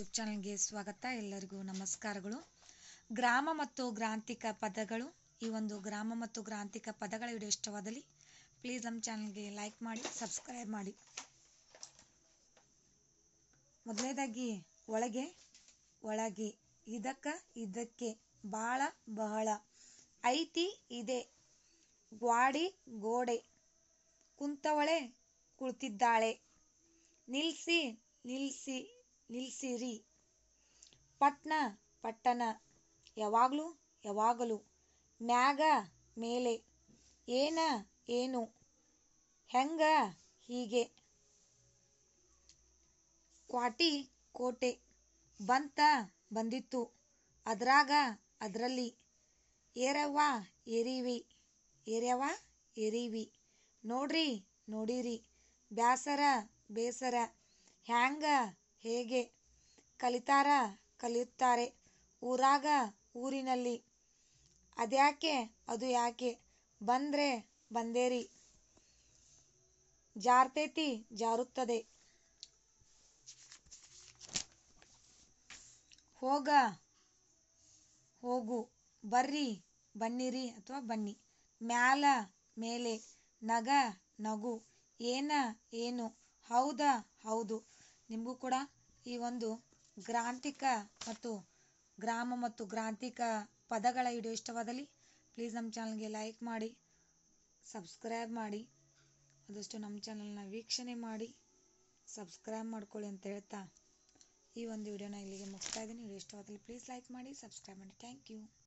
YouTube ಚಾನಲ್ಗೆ ಸ್ವಾಗತ. ಎಲ್ಲರಿಗೂ ನಮಸ್ಕಾರಗಳು. ಗ್ರಾಮ ಮತ್ತು ಗ್ರಾಂತಿಕ ಪದಗಳು. ಈ ಒಂದು ಗ್ರಾಮ ಮತ್ತು ಗ್ರಾಂಥಿಕ ಪದಗಳ ವಿಡಿಯೋ ಇಷ್ಟವಾದಲ್ಲಿ ಪ್ಲೀಸ್ ನಮ್ಮ ಚಾನಲ್ಗೆ ಲೈಕ್ ಮಾಡಿ, ಸಬ್ಸ್ಕ್ರೈಬ್ ಮಾಡಿ. ಮೊದಲನೇದಾಗಿ, ಒಳಗೆ ಒಳಗೆ, ಇದಕ್ಕ, ಇದಕ್ಕೆ, ಬಾಳ, ಬಹಳ, ಐತಿ, ಇದೆ, ಗ್ವಾಡಿ, ಗೋಡೆ, ಕುಂತವಳೆ, ಕುಳಿತಿದ್ದಾಳೆ, ನಿಲ್ಸಿ ನಿಲ್ಸಿ ನಿಲ್ಸಿರಿ. ಪಟ್ನ, ಪಟ್ಟಣ. ಯಾವಾಗಲೂ ಯಾವಾಗಲೂ. ಮ್ಯಾಗ ಮೇಲೆ. ಏನ, ಏನು. ಹೆಂಗ, ಹೀಗೆ. ಕ್ವಾಟಿ, ಕೋಟೆ. ಬಂತ, ಬಂದಿತ್ತು. ಅದ್ರಾಗ, ಅದರಲ್ಲಿ. ಏರವ್ವ, ಏರಿವಿ. ಏರ್ಯವ ಏರಿವಿ. ನೋಡ್ರಿ, ನೋಡಿರಿ. ಬ್ಯಾಸರ, ಬೇಸರ. ಕಲಿತಾರ? ಕಲಿಯುತ್ತಾರೆ. ಊರಾಗ, ಊರಿನಲ್ಲಿ. ಅದ್ಯಾಕೆ? ಅದು ಯಾಕೆ? ಬಂದ್ರೆ ಬಂದೇರಿ. ಜಾರ್ತೇತಿ ಜಾರುತ್ತದೆ. ಹೋಗ, ಹೋಗು. ಬರ್ರಿ, ಬನ್ನಿರಿ ಅಥವಾ ಬನ್ನಿ. ಮ್ಯಾಲ, ಮೇಲೆ. ನಗ, ನಗು. ಏನ, ಏನು. ಹೌದ, ಹೌದು. ನಿಮಗೂ ಕೂಡ ಈ ಒಂದು ಗ್ರಾಂಥಿಕ ಮತ್ತು ಗ್ರಾಮ ಮತ್ತು ಗ್ರಾಂಥಿಕ ಪದಗಳ ವಿಡಿಯೋ ಇಷ್ಟವಾದಲ್ಲಿ ಪ್ಲೀಸ್ ನಮ್ಮ ಚಾನಲ್ಗೆ ಲೈಕ್ ಮಾಡಿ, ಸಬ್ಸ್ಕ್ರೈಬ್ ಮಾಡಿ, ಆದಷ್ಟು ನಮ್ಮ ಚಾನಲ್ನ ವೀಕ್ಷಣೆ ಮಾಡಿ, ಸಬ್ಸ್ಕ್ರೈಬ್ ಮಾಡ್ಕೊಳ್ಳಿ ಅಂತ ಹೇಳ್ತಾ ಈ ಒಂದು ವಿಡಿಯೋನ ಇಲ್ಲಿಗೆ ಮುಗಿಸ್ತಾ ಇದ್ದೀನಿ. ವಿಡಿಯೋ ಇಷ್ಟವಾದಲ್ಲಿ ಪ್ಲೀಸ್ ಲೈಕ್ ಮಾಡಿ, ಸಬ್ಸ್ಕ್ರೈಬ್ ಮಾಡಿ. Thank you.